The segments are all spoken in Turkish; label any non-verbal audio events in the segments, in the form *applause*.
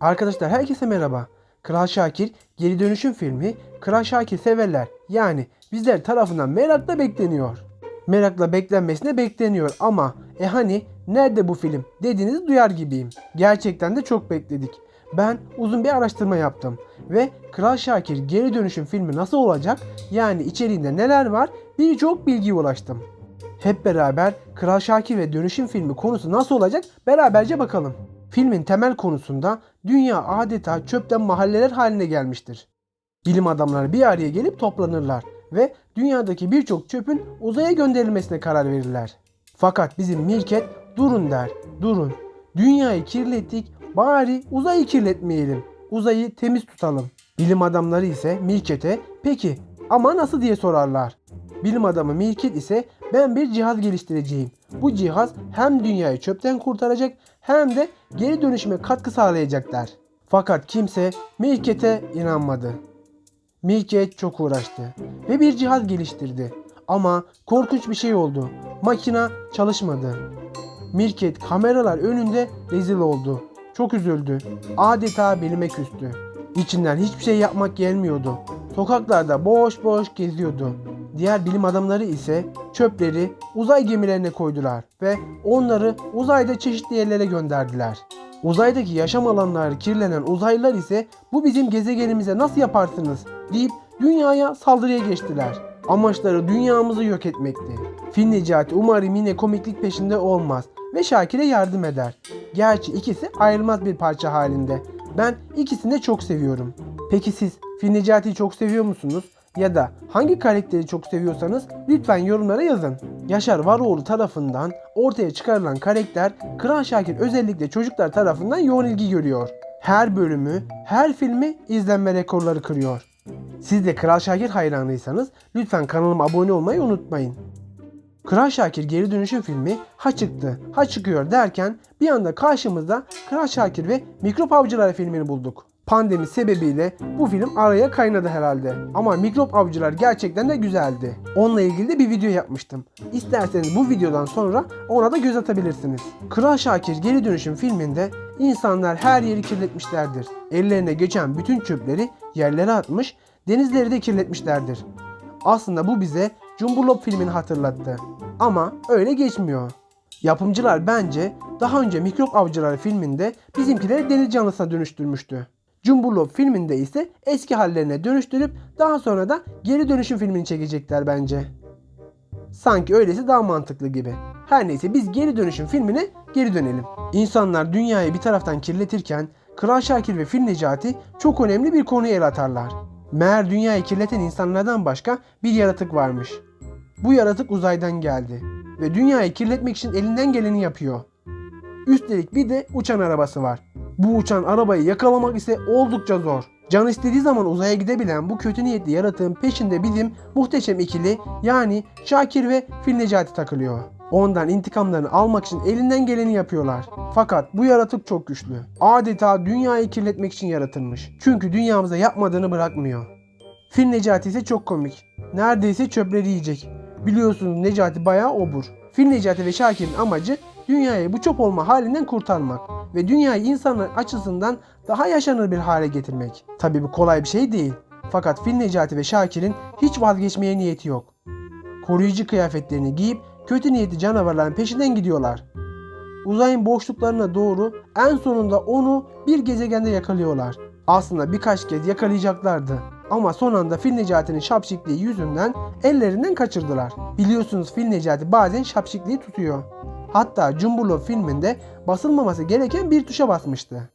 Arkadaşlar herkese merhaba. Kral Şakir geri dönüşüm filmi Kral Şakir severler yani bizler tarafından merakla bekleniyor. Merakla beklenmesine bekleniyor ama e hani nerede bu film dediğinizi duyar gibiyim. Gerçekten de çok bekledik. Ben uzun bir araştırma yaptım ve Kral Şakir geri dönüşüm filmi nasıl olacak yani içeriğinde neler var birçok bilgiye ulaştım. Hep beraber Kral Şakir ve Dönüşüm filmi konusu nasıl olacak beraberce bakalım. Filmin temel konusunda dünya adeta çöpten mahalleler haline gelmiştir. Bilim adamları bir araya gelip toplanırlar ve dünyadaki birçok çöpün uzaya gönderilmesine karar verirler. Fakat bizim Mirket durun der, durun. Dünyayı kirlettik, bari uzayı kirletmeyelim. Uzayı temiz tutalım. Bilim adamları ise Mirket'e peki ama nasıl diye sorarlar. Bilim adamı Mirket ise ben bir cihaz geliştireceğim. Bu cihaz hem dünyayı çöpten kurtaracak hem de geri dönüşüme katkı sağlayacak der. Fakat kimse Mirket'e inanmadı. Mirket çok uğraştı ve bir cihaz geliştirdi. Ama korkunç bir şey oldu. Makina çalışmadı. Mirket kameralar önünde rezil oldu. Çok üzüldü. Adeta bilime küstü. İçinden hiçbir şey yapmak gelmiyordu. Sokaklarda boş boş geziyordu. Diğer bilim adamları ise çöpleri uzay gemilerine koydular ve onları uzayda çeşitli yerlere gönderdiler. Uzaydaki yaşam alanları kirlenen uzaylılar ise bu bizim gezegenimize nasıl yaparsınız deyip dünyaya saldırıya geçtiler. Amaçları dünyamızı yok etmekti. Fil Necati umarım yine komiklik peşinde olmaz ve Şakir'e yardım eder. Gerçi ikisi ayrılmaz bir parça halinde. Ben ikisini de çok seviyorum. Peki siz Fil Necati'yi çok seviyor musunuz? Ya da hangi karakteri çok seviyorsanız lütfen yorumlara yazın. Yaşar Varoğlu tarafından ortaya çıkarılan karakter Kral Şakir özellikle çocuklar tarafından yoğun ilgi görüyor. Her bölümü, her filmi izlenme rekorları kırıyor. Siz de Kral Şakir hayranıysanız lütfen kanalıma abone olmayı unutmayın. Kral Şakir geri dönüşüm filmi ha çıktı ha çıkıyor derken bir anda karşımızda Kral Şakir ve Mikrop Avcıları filmini bulduk. Pandemi sebebiyle bu film araya kaynadı herhalde. Ama Mikrop Avcılar gerçekten de güzeldi. Onunla ilgili de bir video yapmıştım. İsterseniz bu videodan sonra ona da göz atabilirsiniz. Kral Şakir geri dönüşüm filminde insanlar her yeri kirletmişlerdir. Ellerine geçen bütün çöpleri yerlere atmış, denizleri de kirletmişlerdir. Aslında bu bize Cumburlop filmini hatırlattı. Ama öyle geçmiyor. Yapımcılar bence daha önce Mikrop Avcıları filminde bizimkileri deniz canlısına dönüştürmüştü. Cumburlop filminde ise eski hallerine dönüştürüp daha sonra da geri dönüşüm filmini çekecekler bence. Sanki öylesi daha mantıklı gibi. Her neyse biz geri dönüşüm filmine geri dönelim. İnsanlar dünyayı bir taraftan kirletirken Kral Şakir ve Fil Necati çok önemli bir konuya el atarlar. Meğer dünyayı kirleten insanlardan başka bir yaratık varmış. Bu yaratık uzaydan geldi ve dünyayı kirletmek için elinden geleni yapıyor. Üstelik bir de uçan arabası var. Bu uçan arabayı yakalamak ise oldukça zor. Can istediği zaman uzaya gidebilen bu kötü niyetli yaratığın peşinde bizim muhteşem ikili yani Şakir ve Fil Necati takılıyor. Ondan intikamlarını almak için elinden geleni yapıyorlar. Fakat bu yaratık çok güçlü. Adeta dünyayı kirletmek için yaratılmış. Çünkü dünyamıza yapmadığını bırakmıyor. Fil Necati ise çok komik. Neredeyse çöpleri yiyecek. Biliyorsunuz Necati bayağı obur. Fil Necati ve Şakir'in amacı dünyayı bu çöp olma halinden kurtarmak ve dünyayı insanlar açısından daha yaşanır bir hale getirmek. Tabi bu kolay bir şey değil. Fakat Fil Necati ve Şakir'in hiç vazgeçmeye niyeti yok. Koruyucu kıyafetlerini giyip kötü niyetli canavarların peşinden gidiyorlar. Uzayın boşluklarına doğru en sonunda onu bir gezegende yakalıyorlar. Aslında birkaç kez yakalayacaklardı. Ama son anda Fil Necati'nin şapşikliği yüzünden ellerinden kaçırdılar. Biliyorsunuz Fil Necati bazen şapşikliği tutuyor. Hatta Cumburlop filminde basılmaması gereken bir tuşa basmıştı.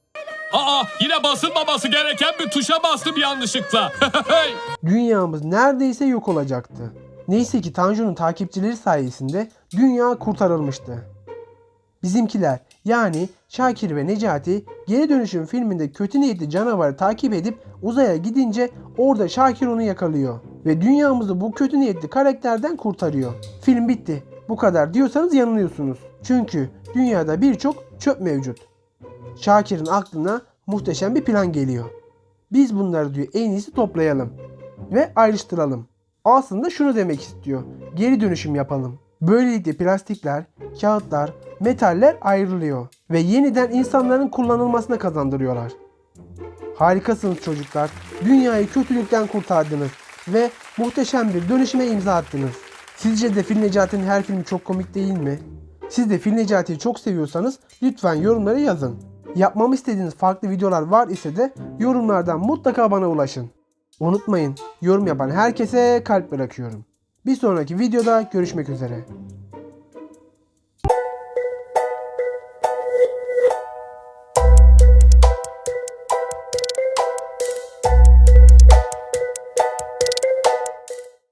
Aa yine basılmaması gereken bir tuşa bastım yanlışlıkla. *laughs* Dünyamız neredeyse yok olacaktı. Neyse ki Tanju'nun takipçileri sayesinde dünya kurtarılmıştı. Bizimkiler yani Şakir ve Necati geri dönüşüm filminde kötü niyetli canavarı takip edip uzaya gidince orada Şakir onu yakalıyor. Ve dünyamızı bu kötü niyetli karakterden kurtarıyor. Film bitti. Bu kadar diyorsanız yanılıyorsunuz. Çünkü dünyada birçok çöp mevcut. Şakir'in aklına muhteşem bir plan geliyor. Biz bunları diyor en iyisi toplayalım ve ayrıştıralım. Aslında şunu demek istiyor. Geri dönüşüm yapalım. Böylelikle plastikler, kağıtlar, metaller ayrılıyor ve yeniden insanların kullanılmasına kazandırıyorlar. Harikasınız çocuklar. Dünyayı kötülükten kurtardınız ve muhteşem bir dönüşüme imza attınız. Sizce de Fil Necati'nin her filmi çok komik değil mi? Siz de Fil Necati'yi çok seviyorsanız lütfen yorumlara yazın. Yapmamı istediğiniz farklı videolar var ise de yorumlardan mutlaka bana ulaşın. Unutmayın, yorum yapan herkese kalp bırakıyorum. Bir sonraki videoda görüşmek üzere.